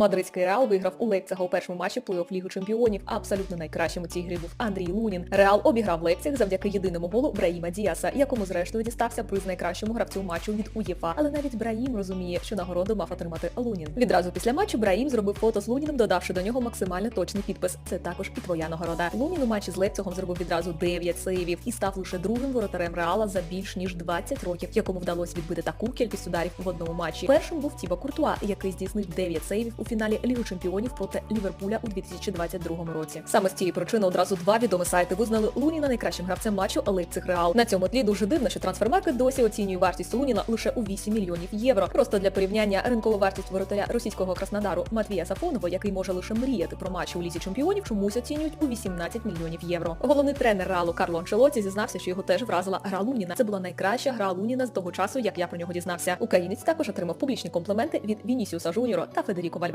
Мадридський Реал виграв у Лейпцига у першому матчі плей-офф Ліги Чемпіонів. Абсолютно найкращим у цій грі був Андрій Лунін. Реал обіграв Лейпциг завдяки єдиному голу Браїма Діаса, якому зрештою дістався приз найкращому гравцю матчу від УЄФА. Але навіть Браїм розуміє, що нагороду мав отримати Лунін. Відразу після матчу Браїм зробив фото з Луніним, додавши до нього максимально точний підпис. Це також і твоя нагорода. Лунін у матчі з Лейпцигом зробив відразу 9 сейвів і став лише другим воротарем Реала за більш ніж 20 років, якому вдалося відбити таку кількість ударів в одному матчі. Першим був Тіба Куртуа, який здійснив 9 сейвів у фіналі Ліги Чемпіонів проти Ліверпуля у 2022 році. Саме з цієї причини одразу два відомі сайти визнали Луніна найкращим гравцем матчу Лейпциг Реал. На цьому тлі дуже дивно, що трансфермаркет досі оцінює вартість Луніна лише у 8 мільйонів євро. Просто для порівняння ринкова вартість воротаря російського Краснодару Матвія Сафонова, який може лише мріяти про матчі у лізі чемпіонів, чомусь оцінюють у 18 мільйонів євро. Головний тренер Реалу Карло Анчелоті зізнався, що його теж вразила гра Луніна. Це була найкраща гра Луніна з того часу, як я про нього дізнався. Українець також отримав публічні компліменти від Вінісіуса Жуніора та Федеріко Вальверде.